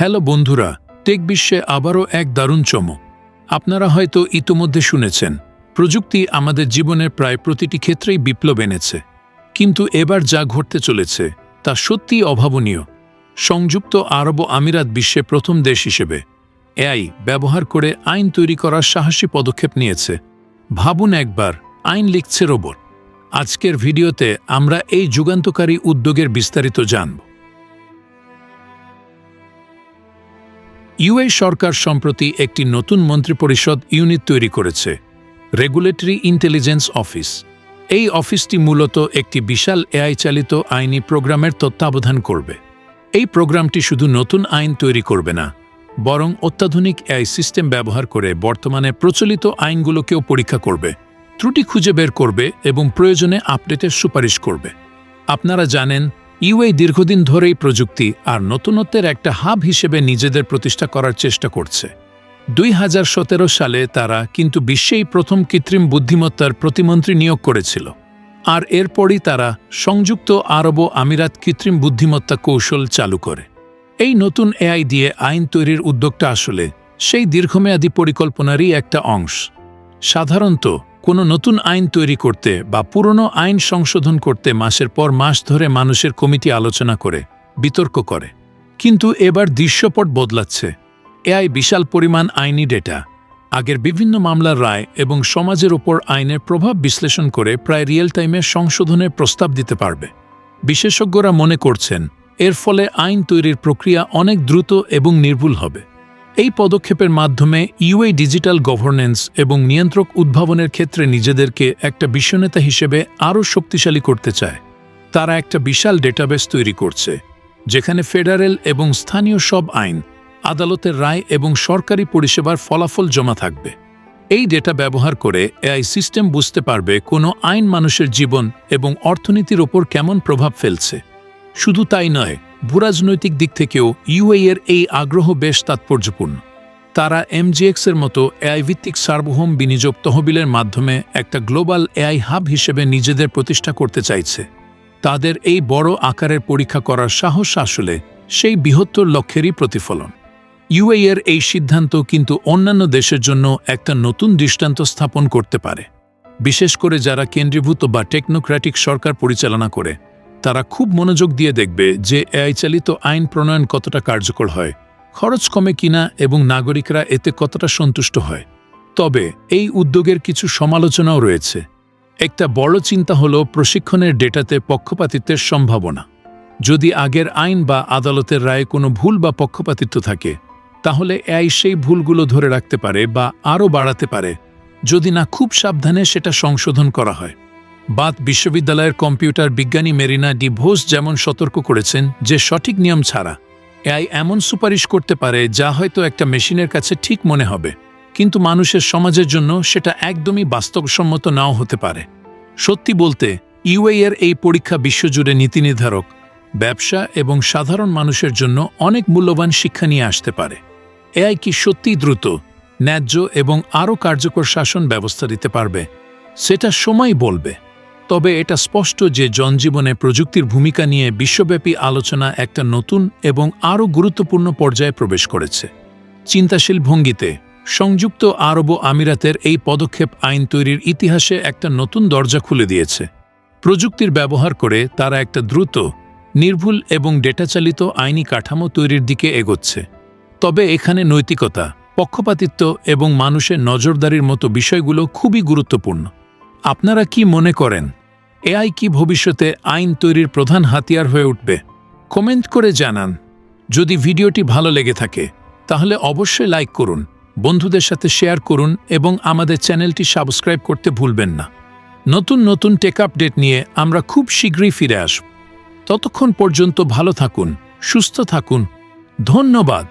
Hello বন্ধুরা, take বিশ্বে আবারও এক দারুণ চমক। আপনারা হয়তো ইতোমধ্যে শুনেছেন, প্রযুক্তি আমাদের জীবনের প্রায় প্রতিটি ক্ষেত্রেই বিপ্লব এনেছে। কিন্তু এবার যা ঘটতে চলেছে, তা সত্যিই অভাবনীয়। সংযুক্ত আরব আমিরাত বিশ্বে প্রথম দেশ হিসেবে, এআই ব্যবহার করে আইন তৈরি করার সাহসী পদক্ষেপ নিয়েছে। ভাবুন একবার, আইন লিখছে রোবট। আজকের ভিডিওতে আমরা এই যুগান্তকারী উদ্যোগের বিস্তারিত জানব। ইউএই সরকার সম্প্রতি একটি নতুন মন্ত্রিপরিষদ ইউনিট তৈরি করেছে রেগুলেটরি ইন্টেলিজেন্স অফিস এই অফিসটি মূলত একটি বিশাল এআই চালিত আইনি প্রোগ্রামের তত্ত্বাবধান করবে। এই প্রোগ্রামটি শুধু নতুন আইন তৈরি করবে না, বরং অত্যাধুনিক এআই সিস্টেম ব্যবহার করে বর্তমানে প্রচলিত আইনগুলোকেও পরীক্ষা করবে, ত্রুটি খুঁজে বের করবে এবং প্রয়োজনে আপডেটের সুপারিশ করবে। আপনারা জানেন ইউএই দীর্ঘদিন ধরেই প্রযুক্তি আর নতুনত্বের একটা হাব হিসেবে নিজেদের প্রতিষ্ঠা করার চেষ্টা করছে। দুই হাজার সতেরো সালে তারা কিন্তু বিশ্বেই প্রথম কৃত্রিম বুদ্ধিমত্তার প্রতিমন্ত্রী নিয়োগ করেছিল। আর এরপরই তারা সংযুক্ত আরব আমিরাত কৃত্রিম বুদ্ধিমত্তা কৌশল চালু করে। এই নতুন এআই দিয়ে আইন তৈরির উদ্যোগটা আসলে সেই দীর্ঘমেয়াদী পরিকল্পনারই একটা অংশ। সাধারণত কোনো নতুন আইন তৈরি করতে বা পুরনো আইন সংশোধন করতে মাসের পর মাস ধরে মানুষের কমিটি আলোচনা করে, বিতর্ক করে। কিন্তু এবার দৃশ্যপট বদলাচ্ছে। এআই বিশাল পরিমাণ আইনি ডেটা। আগের বিভিন্ন মামলার রায় এবং সমাজের ওপর আইনের প্রভাব বিশ্লেষণ করে প্রায় রিয়েল টাইমে সংশোধনের প্রস্তাব দিতে পারবে। বিশেষজ্ঞরা মনে করছেন, এর ফলে আইন তৈরির প্রক্রিয়া অনেক দ্রুত এবং নির্ভুল হবে। এই পদক্ষেপের মাধ্যমে ইউএই ডিজিটাল গভর্নেন্স এবং নিয়ন্ত্রক উদ্ভাবনের ক্ষেত্রে নিজেদেরকে একটা বিশ্বনেতা হিসেবে আরও শক্তিশালী করতে চায়। তারা একটা বিশাল ডেটাবেস তৈরি করছে, যেখানে ফেডারেল এবং স্থানীয় সব আইন, আদালতের রায় এবং সরকারি পরিষেবার ফলাফল জমা থাকবে। এই ডেটা ব্যবহার করে এআই সিস্টেম বুঝতে পারবে কোনো আইন মানুষের জীবন এবং অর্থনীতির ওপর কেমন প্রভাব ফেলছে। শুধু তাই নয় ভূরাজনৈতিক দিক থেকেও ইউএই এর এই আগ্রহ বেশ তাৎপর্যপূর্ণ। তারা এমজিএক্স এর মতো এআই ভিত্তিক সার্বভৌম বিনিয়োগ তহবিলের মাধ্যমে একটা গ্লোবাল এআই হাব হিসেবে নিজেদের প্রতিষ্ঠা করতে চাইছে। তাদের এই বড় আকারের পরীক্ষা করার সাহস আসলে সেই বৃহত্তর লক্ষ্যেরই প্রতিফলন। ইউএই এর এই সিদ্ধান্ত কিন্তু অন্যান্য দেশের জন্য একটা নতুন দৃষ্টান্ত স্থাপন করতে পারে। বিশেষ করে যারা কেন্দ্রীভূত বা টেকনোক্র্যাটিক সরকার পরিচালনা করে তারা খুব মনোযোগ দিয়ে দেখবে যে এআই চালিত আইন প্রণয়ন কতটা কার্যকর হয়, খরচ কমে কিনা এবং নাগরিকরা এতে কতটা সন্তুষ্ট হয়। তবে এই উদ্যোগের কিছু সমালোচনাও রয়েছে। একটা বড় চিন্তা হল প্রশিক্ষণের ডেটাতে পক্ষপাতিত্বের সম্ভাবনা। যদি আগের আইন বা আদালতের রায়ে কোনো ভুল বা পক্ষপাতিত্ব থাকে, তাহলে এআই সেই ভুলগুলো ধরে রাখতে পারে বা আরও বাড়াতে পারে। যদি না, খুব সাবধানে সেটা সংশোধন করা হয়। বাত বিশ্ববিদ্যালয়ের কম্পিউটার বিজ্ঞানী মেরিনা ডি ভোস যেমন সতর্ক করেছেন যে সঠিক নিয়ম ছাড়া, এআই এমন সুপারিশ করতে পারে যা হয়তো একটা মেশিনের কাছে ঠিক মনে হবে, কিন্তু মানুষের সমাজের জন্য সেটা একদমই বাস্তবসম্মত নাও হতে পারে। সত্যি বলতে, ইউএই এর এই পরীক্ষা বিশ্বজুড়ে নীতি নির্ধারক ব্যবসা এবং সাধারণ মানুষের জন্য অনেক মূল্যবান শিক্ষা নিয়ে আসতে পারে। এআই কি সত্যিই দ্রুত, ন্যায্য এবং আরও কার্যকর শাসন ব্যবস্থা দিতে পারবে, সেটা সময় বলবে। তবে এটা স্পষ্ট যে জনজীবনে প্রযুক্তির ভূমিকা নিয়ে বিশ্বব্যাপী আলোচনা একটা নতুন এবং আরও গুরুত্বপূর্ণ পর্যায়ে প্রবেশ করেছে। চিন্তাশীল ভঙ্গিতে, সংযুক্ত আরব আমিরাতের এই পদক্ষেপ আইন তৈরির ইতিহাসে একটা নতুন দরজা খুলে দিয়েছে। প্রযুক্তির ব্যবহার করে তারা একটা দ্রুত, নির্ভুল এবং ডেটাচালিত আইনি কাঠামো তৈরির দিকে এগোচ্ছে। তবে এখানে নৈতিকতা, পক্ষপাতিত্ব এবং মানুষের নজরদারির মতো বিষয়গুলো খুবই গুরুত্বপূর্ণ। আপনারা কি মনে করেন? এআই কি ভবিষ্যতে আইন তৈরির প্রধান হাতিয়ার হয়ে উঠবে? কমেন্ট করে জানান। যদি ভিডিওটি ভালো লেগে থাকে, তাহলে অবশ্যই লাইক করুন, বন্ধুদের সাথে শেয়ার করুন এবং আমাদের চ্যানেলটি সাবস্ক্রাইব করতে ভুলবেন না। নতুন নতুন টেক আপডেট নিয়ে আমরা খুব শীঘ্রই ফিরে আসব। ততক্ষণ পর্যন্ত ভালো থাকুন, সুস্থ থাকুন। ধন্যবাদ।